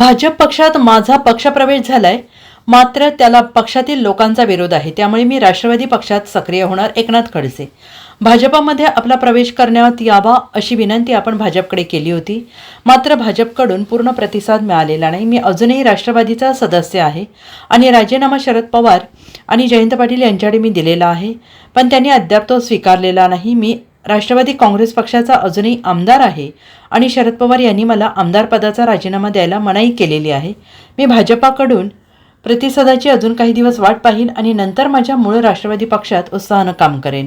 भाजप पक्षात माझा पक्षप्रवेश झालाय. मात्र त्याला पक्षातील लोकांचा विरोध आहे. त्यामुळे मी राष्ट्रवादी पक्षात सक्रिय होणार एकनाथ खडसे. भाजपामध्ये आपला प्रवेश करण्यात यावा अशी विनंती आपण भाजपकडे केली होती. मात्र भाजपकडून पूर्ण प्रतिसाद मिळालेला नाही. मी अजूनही राष्ट्रवादीचा सदस्य आहे आणि राजीनामा शरद पवार आणि जयंत पाटील यांच्याकडे मी दिलेला आहे. पण त्यांनी अद्याप तो स्वीकारलेला नाही. मी राष्ट्रवादी काँग्रेस पक्षाचा अजूनही आमदार आहे आणि शरद पवार यांनी मला आमदारपदाचा राजीनामा द्यायला मनाई केलेली आहे. मी भाजपाकडून प्रतिसादाची अजून काही दिवस वाट पाहीन आणि नंतर माझ्या मूळ राष्ट्रवादी पक्षात उत्साहानं काम करेन.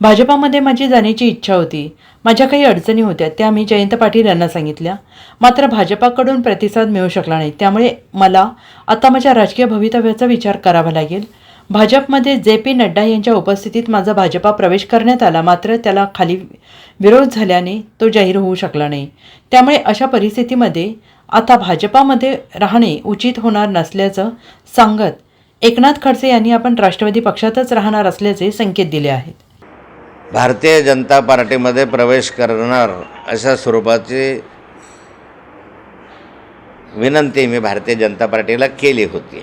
भाजपामध्ये माझी जाण्याची इच्छा होती. माझ्या काही अडचणी होत्या त्या मी जयंत पाटील यांना सांगितल्या. मात्र भाजपाकडून प्रतिसाद मिळू शकला नाही त्यामुळे मला आता माझ्या राजकीय भवितव्याचा विचार करावा लागेल. भाजपमध्ये जे पी नड्डा यांच्या उपस्थितीत माझा भाजपा प्रवेश करण्यात आला मात्र त्याला खाली विरोध झाल्याने तो जाहीर होऊ शकला नाही. त्यामुळे अशा परिस्थितीमध्ये आता भाजपामध्ये राहणे उचित होणार नसल्याचं सांगत एकनाथ खडसे यांनी आपण राष्ट्रवादी पक्षातच राहणार असल्याचे संकेत दिले आहेत. भारतीय जनता पार्टीमध्ये प्रवेश करणार अशा स्वरूपाची विनंती मी भारतीय जनता पार्टीला केली होती.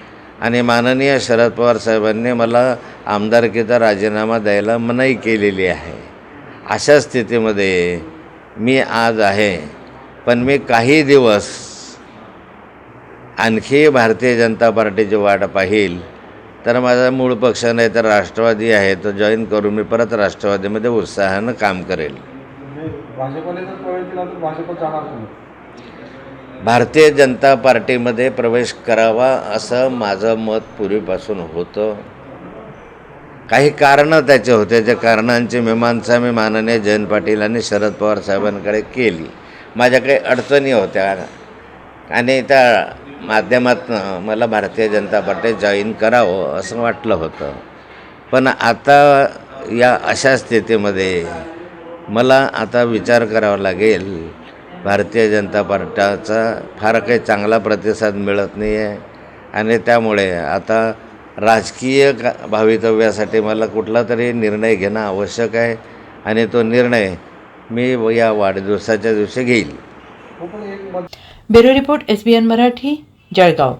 आणि माननीय शरद पवार साहेबांनी मला आमदारकीचा राजीनामा द्यायला मनाई केलेली आहे. अशा स्थितीमध्ये मी आज आहे. पण मी काही दिवस आणखी भारतीय जनता पार्टीची वाट पाहील. तर माझा मूळ पक्ष नाही तर राष्ट्रवादी आहे. तो जॉईन करून मी परत राष्ट्रवादीमध्ये उत्साहानं काम करेल. भाजपने जर प्रवेश तर जाणार भारतीय जनता पार्टीमध्ये प्रवेश करावा असं माझं मत पूर्वीपासून होतं. काही कारणं त्याचे होते. त्या कारणांची मीमांसा मी माननीय जयंत पाटील आणि शरद पवार साहेबांकडे केली. माझ्या काही अडचणी होत्या. आणि त्या माध्यमातून मला भारतीय जनता पार्टी जॉईन करावं असं वाटलं होतं. पण आता या अशा स्थितीमध्ये मला आता विचार करावा लागेल. भारतीय जनता पार्टीचा फार काही चांगला प्रतिसाद मिळत नाही आहे आणि त्यामुळे आता राजकीय का भवितव्यासाठी मला कुठला तरी निर्णय घेणं आवश्यक आहे. आणि तो निर्णय मी या वाढदिवसाच्या दिवशी घेईल. Bureau report S B N Marathi Jalgaon.